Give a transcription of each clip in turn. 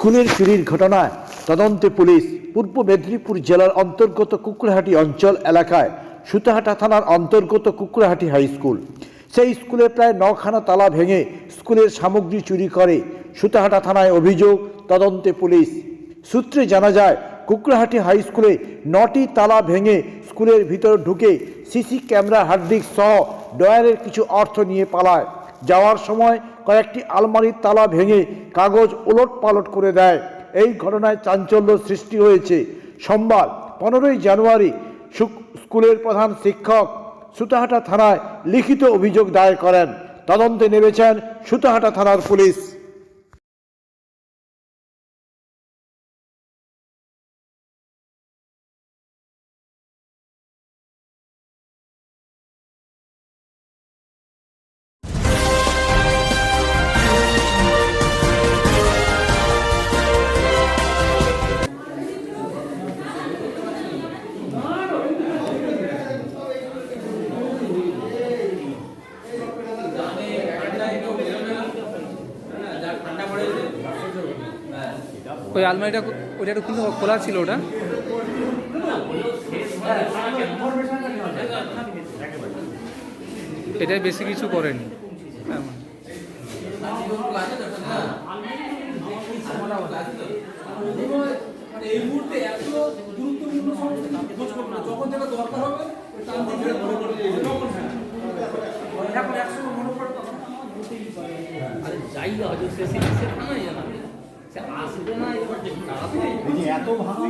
স্কুলের চুরির ঘটনায় তদন্তে পুলিশ পূর্ব মেদিনীপুর জেলার অন্তর্গত কুকুরহাটি অঞ্চল এলাকায় সুতাহাটা থানার অন্তর্গত কুকুরহাটি হাই স্কুল। সেই স্কুলে প্রায় নখানা তালা ভেঙে স্কুলের সামগ্রী চুরি করে সুতাহাটা থানায় অভিযোগ, তদন্তে পুলিশ। সূত্রে জানা যায়, কুকরাহাটি হাই স্কুলে নটি তালা ভেঙে স্কুলের ভিতর ঢুকে সিসি ক্যামেরা হার্ডডিস্ক সহ ডয়ারের কিছু অর্থ নিয়ে পালায়। যাওয়ার সময় কয়েকটি আলমারির তালা ভেঙে কাগজ ওলট পালট করে দেয়। এই ঘটনায় চাঞ্চল্য সৃষ্টি হয়েছে। সোমবার, পনেরোই জানুয়ারি সুক- স্কুলের প্রধান শিক্ষক সুতাহাটা থানায় লিখিত অভিযোগ দায়ের করেন। তদন্তে নেমেছেন সুতাহাটা থানার পুলিশ। ওই আলমারিটা ওইটা একটু কিন্তু খোলা ছিল ওটা। এটাই বেশি কিছু করেনি। হ্যাঁ। এই মুহূর্তে এত যাই সে এত ভালো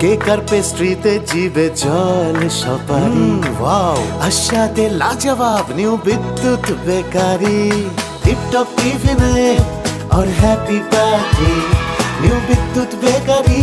কেকার পেস্ট্রিতে জিবে জল সপারি? ওয়াও আশাতে লাজবাব নিউ বিদ্যুৎ বেকারি। টিপটপ টিফিনে or happy party new Bidyut bakery.